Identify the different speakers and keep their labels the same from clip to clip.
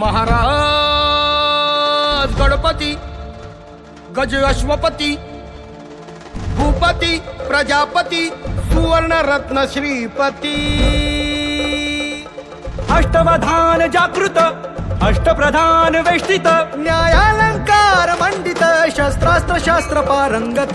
Speaker 1: महाराज गणपती गज अश्वपती भूपती प्रजापती सुवर्ण रत्न श्रीपती.
Speaker 2: अष्टवधान जागृत अष्टप्रधान वेष्टित
Speaker 1: न्यायालंकार मंडित शस्त्रास्त्र शास्त्र पारंगत.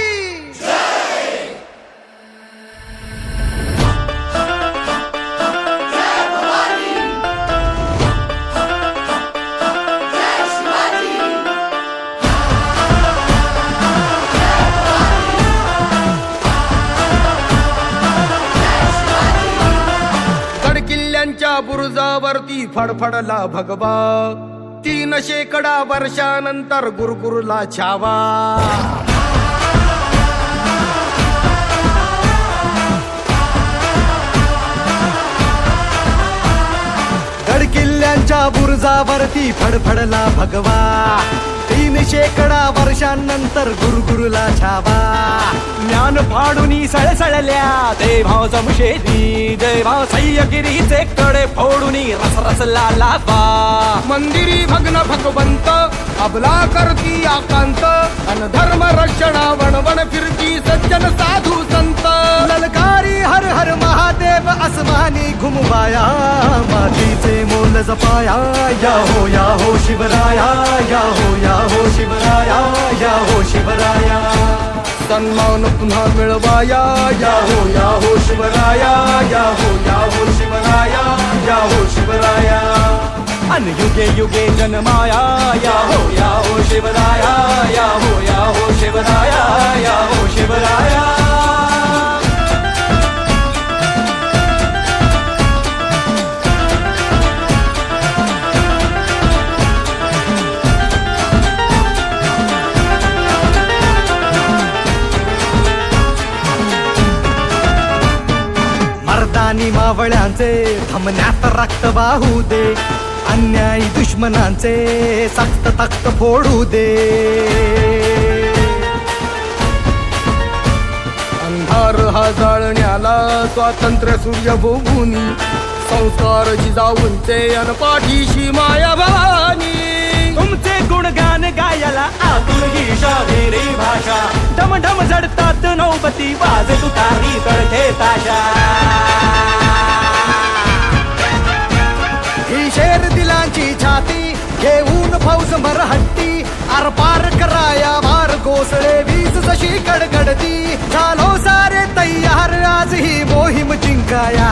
Speaker 1: बुरुजावरती फडफडला भगवा. तीन शेकडा वर्षानंतर गुरगुरला छावा. गडकिल्ल्यांच्या बुरुजावरती फडफडला भगवा. तीन शेकडा वर्षांनंतर गुरुगुरुला छावा.
Speaker 2: ज्ञान फाडूनी सळसळल्या देभाव जमशेदी देभाव सह्यगिरीचे कडे फोडूनी रस रसला लावा.
Speaker 1: मंदिरी भग्न भगवंत अबला करती आकांत अन धर्म रक्षणा वणवण फिरती सज्जन साधू संत. ललकारी हर हर महादेव असमानी घुमवाया मातीचे मोल जपाया या हो या हो शिवराया या हो या हो शिवराया या हो शिवराया सन्मान पुन्हा मिळवाया, या हो या हो शिवराया या हो या हो शिवराया या हो शिवराया
Speaker 2: अन युगे युगे जन्माया, या हो या हो शिवराया या हो या हो शिवराया या हो शिवराया
Speaker 1: मर्दानी मावळ्यांचे थांबण्यात रक्त वाहू दे. अन्यायी दुश्मनांचे सक्त तक्त फोडू दे. अंधार हा जाळण्याला स्वातंत्र्य सूर्य भोगुनी संस्कार जिजाऊंचे अनपाठीशी माया भवानी
Speaker 2: तुमचे गुणगान गायला आतून ही शाहिरी भाषा. ढम ढम जडतात नौबती वाज तुतारी तळथे ताशा.
Speaker 1: ही शेर दिलांची छाती घेऊन फौज मरहट्टी. आरपार कराया भार कोसळे वीज जशी कडकडती. झालो सा आज ही मोहीम जिंकाया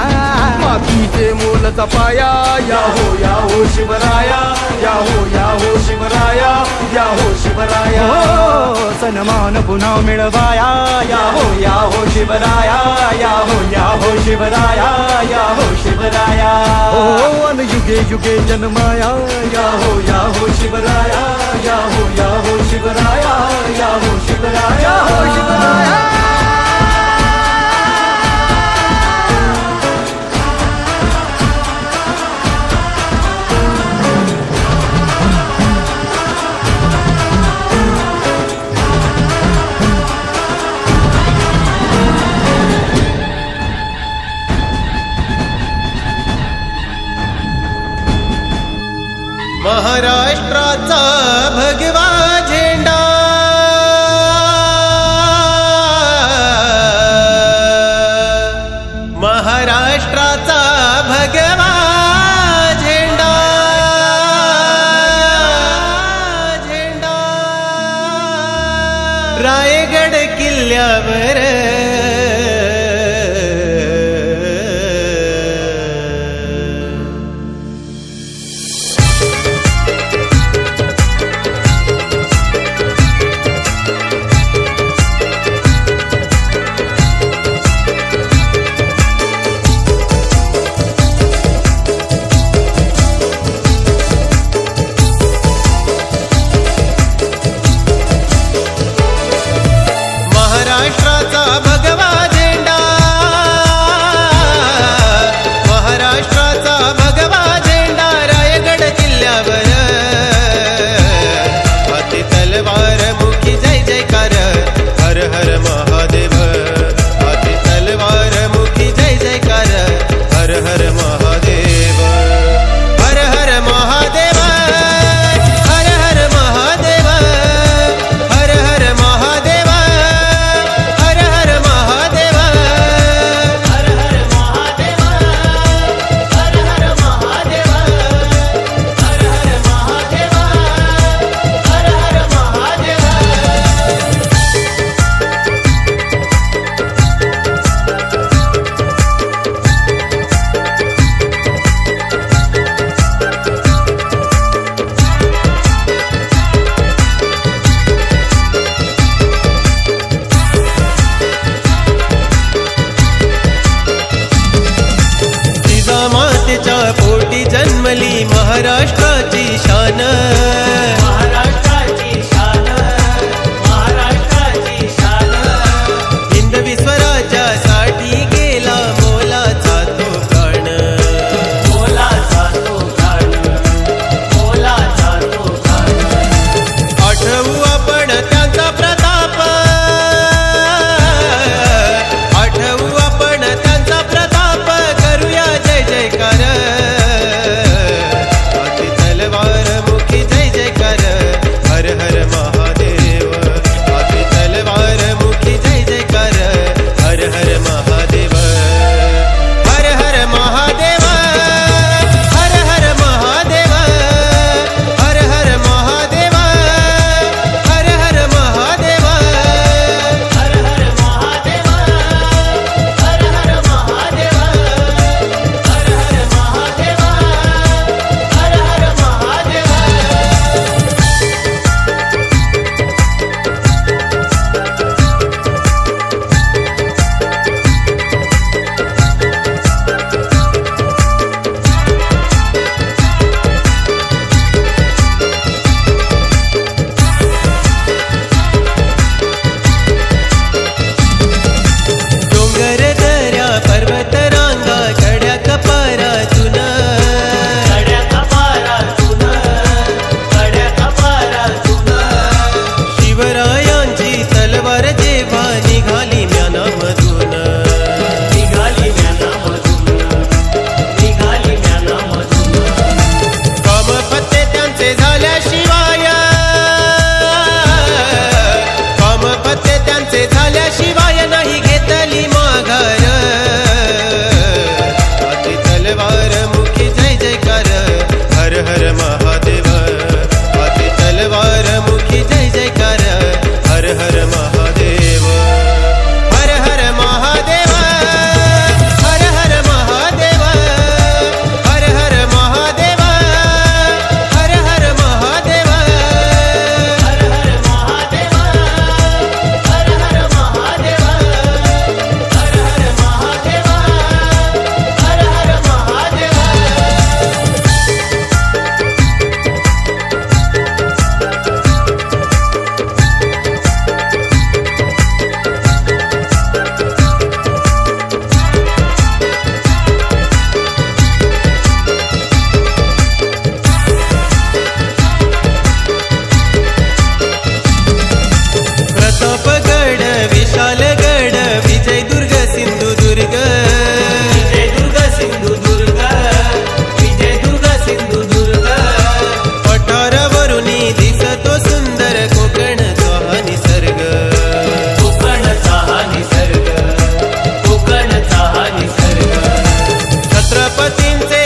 Speaker 1: मातीचे मोल जपाया या हो या हो शिवराया या हो या हो शिवराया या हो शिवराया
Speaker 2: हो सन्मान पुन्हा मिळवाया या हो या हो शिवराया या हो या हो शिवराया या हो शिवराया
Speaker 1: हो अन युगे युगे जन्माया या हो या हो शिवराया या हो या हो शिवराया या हो शिवराया हो शिवराया
Speaker 3: महाराष्ट्राचा भगवा झेंडा. महाराष्ट्राचा भगवा झेंडा. झेंडा. रायगड किल्ल्यावर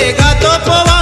Speaker 3: llegato por